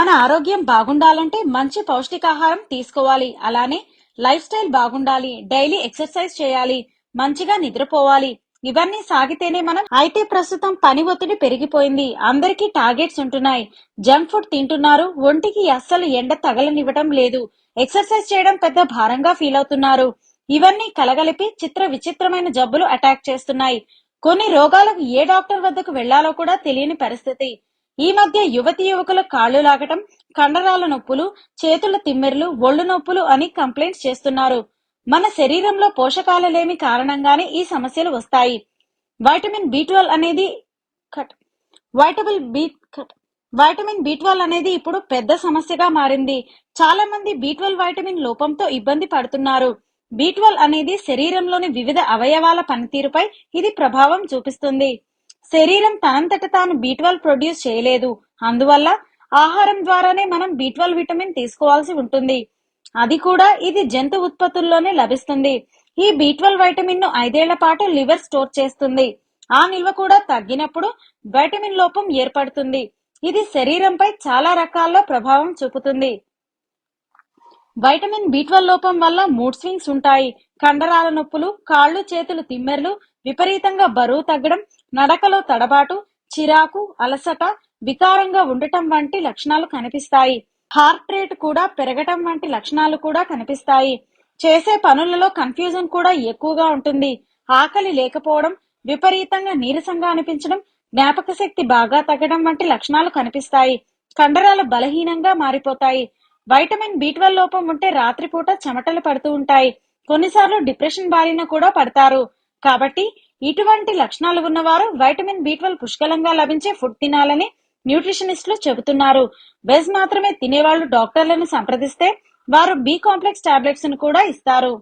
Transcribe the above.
మన ఆరోగ్యం బాగుండాలంటే మంచి పౌష్టికాహారం తీసుకోవాలి. అలానే లైఫ్ స్టైల్ బాగుండాలి. డైలీ ఎక్సర్సైజ్ చేయాలి. మంచిగా నిద్రపోవాలి. ఇవన్నీ సాగితేనే మనం అయితే ప్రస్తుతం పని ఒత్తిడి పెరిగిపోయింది. అందరికీ టార్గెట్స్ ఉంటున్నాయి. జంక్ ఫుడ్ తింటున్నారు. ఒంటికి అస్సలు ఎండ తగలనివ్వటం లేదు. ఎక్సర్సైజ్ చేయడం పెద్ద భారంగా ఫీల్ అవుతున్నారు. ఇవన్నీ కలగలిపి చిత్ర విచిత్రమైన జబ్బులు అటాక్ చేస్తున్నాయి. కొన్ని రోగాలకు ఏ డాక్టర్ వద్దకు వెళ్ళాలో కూడా తెలియని పరిస్థితి. ఈ మధ్య యువతి యువకులు కాళ్ళు లాగటం కండరాల నొప్పులు చేతుల తిమ్మెర్లు ఒళ్ళు నొప్పులు అని కంప్లైంట్స్ చేస్తున్నారు. మన శరీరంలో పోషకాలు లేమి కారణంగానే ఈ సమస్యలు వస్తాయి. వైటమిన్ బి అనేది కట్. వైటబుల్ బి కట్. వైటమిన్ బి అనేది ఇప్పుడు పెద్ద సమస్యగా మారింది. చాలా మంది బి వైటమిన్ లోపంతో ఇబ్బంది పడుతున్నారు. బి అనేది శరీరంలోని వివిధ అవయవాల పనితీరుపై ఇది ప్రభావం చూపిస్తుంది. శరీరం తనంతట తాను బి ప్రొడ్యూస్ చేయలేదు. అందువల్ల ఆహారం ద్వారానే మనం బి విటమిన్ తీసుకోవాల్సి ఉంటుంది. అది కూడా ఇది జంతు ఉత్పత్తుల్లోనే లభిస్తుంది. ఈ బి వైటమిన్ను ఐదేళ్ళ పాటు లివర్ స్టోర్ చేస్తుంది. ఆ నిల్వ కూడా తగ్గినప్పుడు వైటమిన్ లోపం ఏర్పడుతుంది. ఇది శరీరంపై చాలా రకాల్లో ప్రభావం చూపుతుంది. వైటమిన్ బి లోపం వల్ల మూడ్ స్వింగ్స్ ఉంటాయి. కండరాల నొప్పులు కాళ్ళు చేతులు తిమ్మెర్లు విపరీతంగా బరువు తగ్గడం నడకలో తడబాటు చిరాకు అలసట వికారంగా ఉండటం వంటి లక్షణాలు కనిపిస్తాయి. హార్ట్ రేట్ కూడా పెరగటం వంటి లక్షణాలు కూడా కనిపిస్తాయి. చేసే పనులలో కన్ఫ్యూజన్ కూడా ఎక్కువగా ఉంటుంది. ఆకలి లేకపోవడం విపరీతంగా నీరసంగా అనిపించడం జ్ఞాపక శక్తి బాగా తగ్గడం వంటి లక్షణాలు కనిపిస్తాయి. కండరాలు బలహీనంగా మారిపోతాయి. వైటమిన్ బి లోపం ఉంటే రాత్రిపూట చెమటలు పడుతూ ఉంటాయి. కొన్నిసార్లు డిప్రెషన్ బారిన కూడా పడతారు. కాబట్టి ఇటువంటి లక్షణాలు ఉన్నవారు వైటమిన్ బి పుష్కలంగా లభించే ఫుడ్ తినాలని న్యూట్రిషనిస్టులు చెబుతున్నారు. వెజ్ మాత్రమే తినేవాళ్ళు డాక్టర్లను సంప్రదిస్తే వారు బి కాంప్లెక్స్ టాబ్లెట్స్ను కూడా ఇస్తారు.